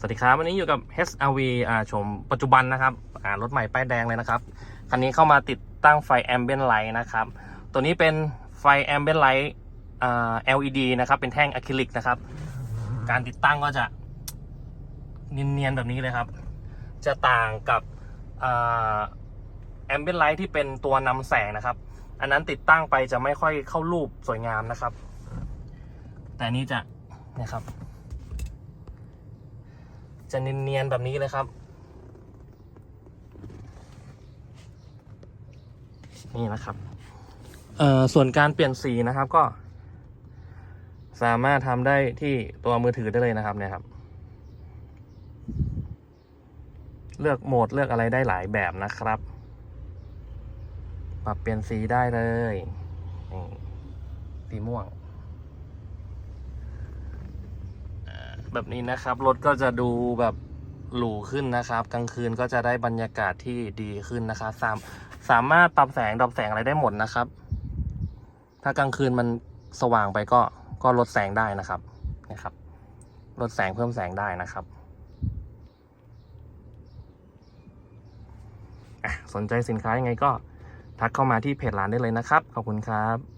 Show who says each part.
Speaker 1: สวัสดีครับ วันนี้อยู่กับ HRV อ่าชมปัจจุบันนะครับอ่ารถใหม่ป้ายแดงเลยนะครับ คันนี้เข้ามาติดตั้งไฟ Ambient Light นะครับ ตัวนี้เป็นไฟ Ambient Light อ่า LED นะครับ เป็นแท่งอะคริลิกนะครับ การติดตั้งก็จะเนียนๆแบบนี้เลยครับ จะต่างกับอ่า Ambient Light ที่เป็นตัวนำแสงนะครับ อันนั้นติดตั้งไปจะไม่ค่อยเข้ารูปสวยงามนะครับ แต่นี้จะนี่ยครับ จะเนียนๆแบบนี้เลยครับ นี่นะครับเอ่อส่วนการเปลี่ยนสีนะครับก็ สามารถทำได้ที่ตัวมือถือได้เลยนะครับเนี่ยครับ เลือกโหมดเลือกอะไรได้หลายแบบนะครับ ปรับเปลี่ยนสีได้เลยสีม่วง แบบนี้นะครับ รถก็จะดูแบบหรูขึ้นนะครับ กลางคืนก็จะได้บรรยากาศที่ดีขึ้นนะครับสามสามารถปรับแสงดับแสงอะไรได้หมดนะครับ ถ้ากลางคืนมันสว่างไปก็ก็ลดแสงได้นะครับนะครับ ลดแสงเพิ่มแสงได้นะครับสนใจสินค้ายังไงก็ทักเข้ามาที่เพจร้านได้เลยนะครับ ขอบคุณครับ